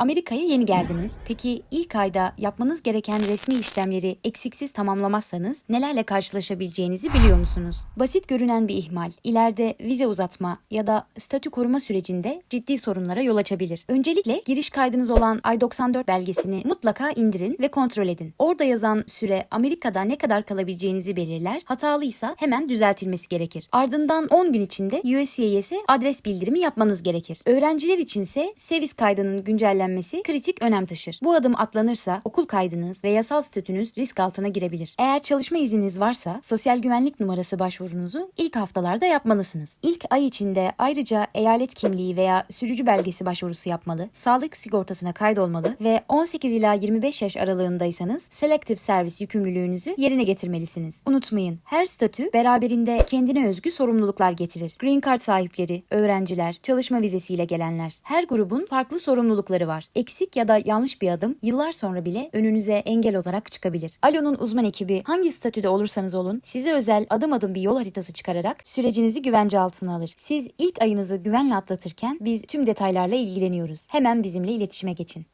Amerika'ya yeni geldiniz. Peki ilk ayda yapmanız gereken resmi işlemleri eksiksiz tamamlamazsanız nelerle karşılaşabileceğinizi biliyor musunuz? Basit görünen bir ihmal, ileride vize uzatma ya da statü koruma sürecinde ciddi sorunlara yol açabilir. Öncelikle giriş kaydınız olan I-94 belgesini mutlaka indirin ve kontrol edin. Orada yazan süre Amerika'da ne kadar kalabileceğinizi belirler. Hatalıysa hemen düzeltilmesi gerekir. Ardından 10 gün içinde USCIS'e adres bildirimi yapmanız gerekir. Öğrenciler içinse Sevis kaydının güncellenmesi kritik önem taşır. Bu adım atlanırsa okul kaydınız ve yasal statünüz risk altına girebilir. Eğer çalışma izniniz varsa sosyal güvenlik numarası başvurunuzu ilk haftalarda yapmalısınız. İlk ay içinde ayrıca eyalet kimliği veya sürücü belgesi başvurusu yapmalı, sağlık sigortasına kaydolmalı ve 18 ila 25 yaş aralığındaysanız Selective Service yükümlülüğünüzü yerine getirmelisiniz. Unutmayın, her statü beraberinde kendine özgü sorumluluklar getirir. Green Card sahipleri, öğrenciler, çalışma vizesiyle gelenler. Her grubun farklı sorumlulukları var. Eksik ya da yanlış bir adım yıllar sonra bile önünüze engel olarak çıkabilir. Alo'nun uzman ekibi hangi statüde olursanız olun size özel adım adım bir yol haritası çıkararak sürecinizi güvence altına alır. Siz ilk ayınızı güvenle atlatırken biz tüm detaylarla ilgileniyoruz. Hemen bizimle iletişime geçin.